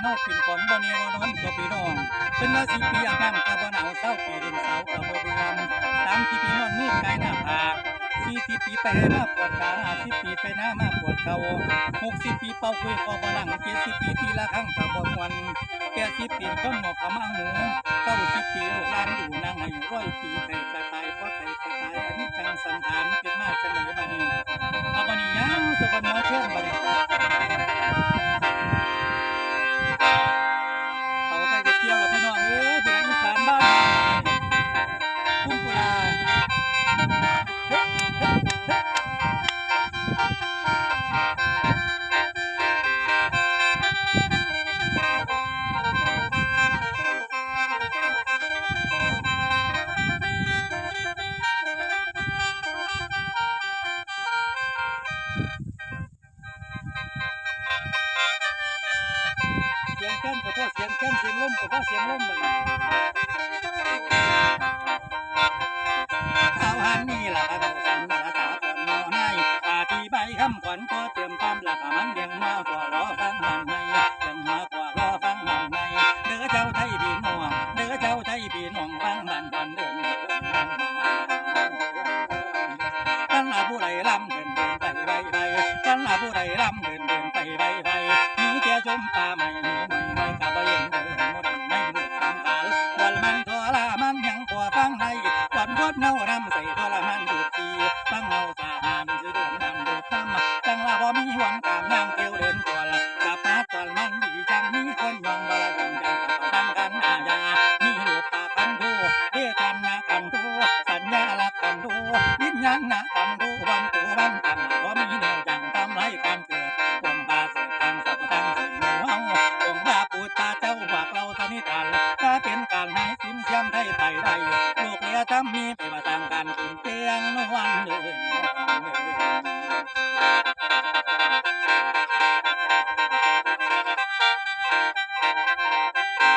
เฮาเป็นของบ่แน่บ่นอนตัวพี่น้องเป็นว่าสิปีอาบน้ำกับบ่หนาวเศร้าปีดินสาวกับบ่เบื่อสามสิบปีนอนมือกายหน้าผากสี่สิบปีไปให้มาปวดขาห้าสิบปีไปหน้ามาปวดเข่าหกสิบปีเป่าคุยคอบ่หลังเจ็ดสิบปีทีละครั้งกับบ่มวนแปดสิบปีคนหมอกขมาหูเก้าสิบปีลูกหลานอยู่นั่งให้ร้อยปีไข่กระตายเพราะไข่กระตายอันนี้จังสังขารเป็นมาจังไหนบัดนี้ มกับพ่อเสียงลมบัดนี้เอาหันนี่ล่ะครับอาสันภาษาก่อนนอนให้อธิบายคำขวัญพอเติมความหลักมันเดียงมาตัวรอฟังมันในยังมากกว่ารอฟังมันในเด้อเจ้าไทยพี่น้องเด้อเจ้าไทยพี่น้องฟังมันก่อนเดินกันลาผู้ใดลำเดินเดินไปไปไปกันลาผู้ใดลำเดิน วิญญาณนะกันดูวันตัววันตั้งบ่มีแนวจังทำไรการเกิดองบาเสกตังสัพตังสิโนเฮาองค์บาปูตาเจ้าบอกเราตนิทานถ้าเป็นการให้สินเสียมไทยไปได้ลูกเลียทำมีไปมาต่างกันคุณเตียงนวันเลยนวันเลย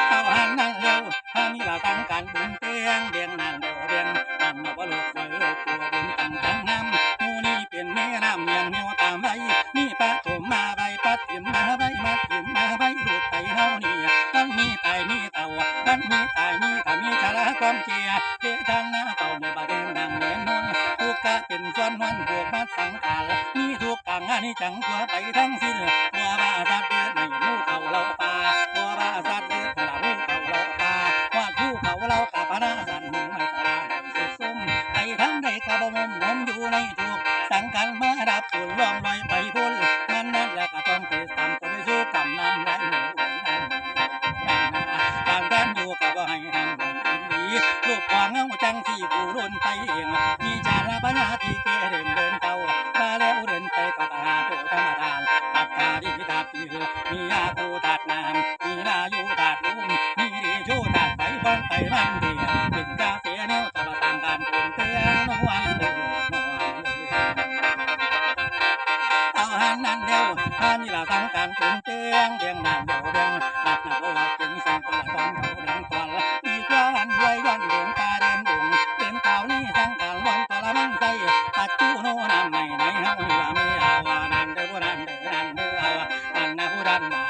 เอาหันนั่นเร็วหันนี่ละตั้งการบุญเตียงเดียงนั่น โดเดียงนั่นว่าลูกคอยลูกตัวบุญตั้งตั้งน้ำมูนี่เป็นแม่น้ำเมียงเหี่ยวตามไว้นี่ปะถมมาใบปัดถิ่มมาใบมาถิ่มมาใบดูดไปเฮานี่ตั้งมีตายมีเต่าตั้งมีตายมีถ้ามีชะลาความเจียเดทางหน้าเต่าในบาดเดงดังเนียนนวลทุกกะเป็นส่วนวันบวกมาสังขารมีทุกกางอันนี้จังตัวไปทั้งสิ้นบัวบาสัตว์เดือดในมูเขาเราป่ ระบ่มุมอยู่ในถูกสังขังมาดับฝุ่นล่องลอยไปพุ่นมันนั่นแหละก็ต้องเทสามก็ไม่สู้กำน้ำไหลหนูการแดนอยู่กับว่าให้ทำบุญดีลูกควางเงาจังที่กูรุนไปเองมีจาระปัญญาที่เกเรเดิน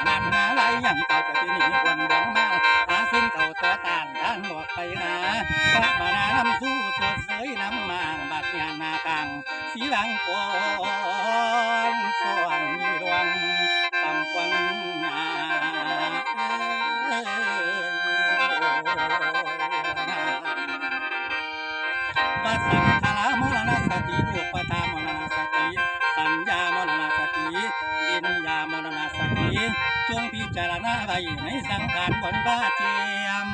นั้นน่ะนั่นนะไรยังเก่าก็ที่นี่ควรหวังมาหาสิ่งเก่าตัวต้านท่านบอกไปหาพระมานาน้ำสู้สดเสยน้ำมางบัดยานากังสีหลังกอนสว่างมีดวงตำควังนงาปัสสัง จารณาไว้ในสังขารบนบาเจียม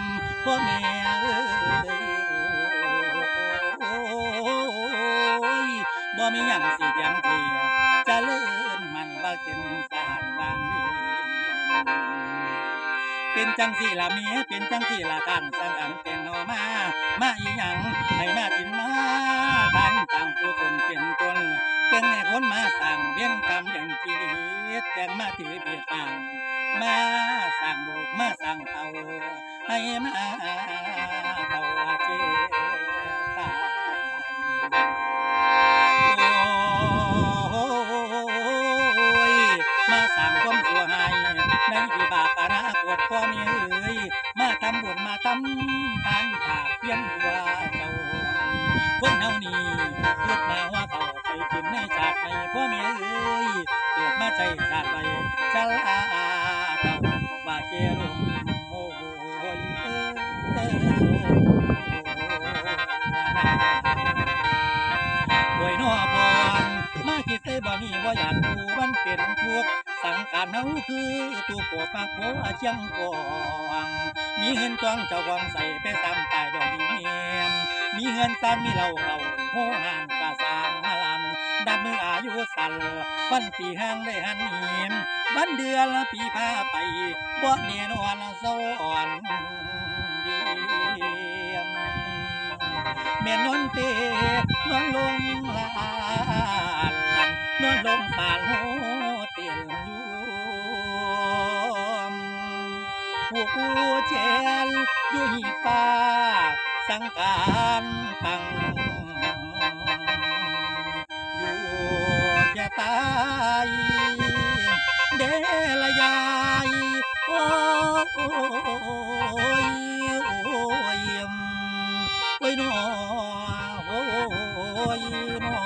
พ่อแม่เอ้ยบ่มียังสิเพียงเทียจะเลื่อนมันว่าเกินสารบางนี้เป็นจังสีละเมียเป็นจังสี่ละท่านสังกันเป็นเอมา มาอีหยังให้มากินมาท่านต่างผู้คนเป็นคนเป็นให้คนมาสั่งเวียนกรรมอย่างชีวิตแต่งมาถือเบียดบัง มาสั่งบุกมาสั่งเตาให้มาเตาเจตายโอ้ยมาสั่งความสัวให้ในวิบากนาพ่อแม่เอ้ยมาทำบุญมาทำทานฝากเพียงว่าเจ้าคนเฮานี่เกิดมาว่าเขาไปกินในชาติในพ่อแม่เอ้ยเกิดมาใจชาติไปจะลา เจ้าเจรุมโอ้ยเอ้ยนอพรมาคิดใส่บ่นี้ว่าอยากดูมันเป็นทุกข์สังขารเฮาคือตัวปวดปากโผอาเชียงกองมีเงินจ้องเจ้างใส่ไปตามตายดอกมีเมียมมีเงินซานมีเหล้าเขาโหหาน ดับมืออายุสั่นวันปีห้างได้หันเหียมวันเดือนปีพาไปบ่แน่นอนเศร้าอ่อนเดียมแม่นนเตนอนลงลานนอนลงสานโหเตียนอยู่ผู้กูเชนอยู่หีฟ้าสังการตั้งายเดลยายโอ้ยโอ้ยโอ้ยนอโอ้ยนอ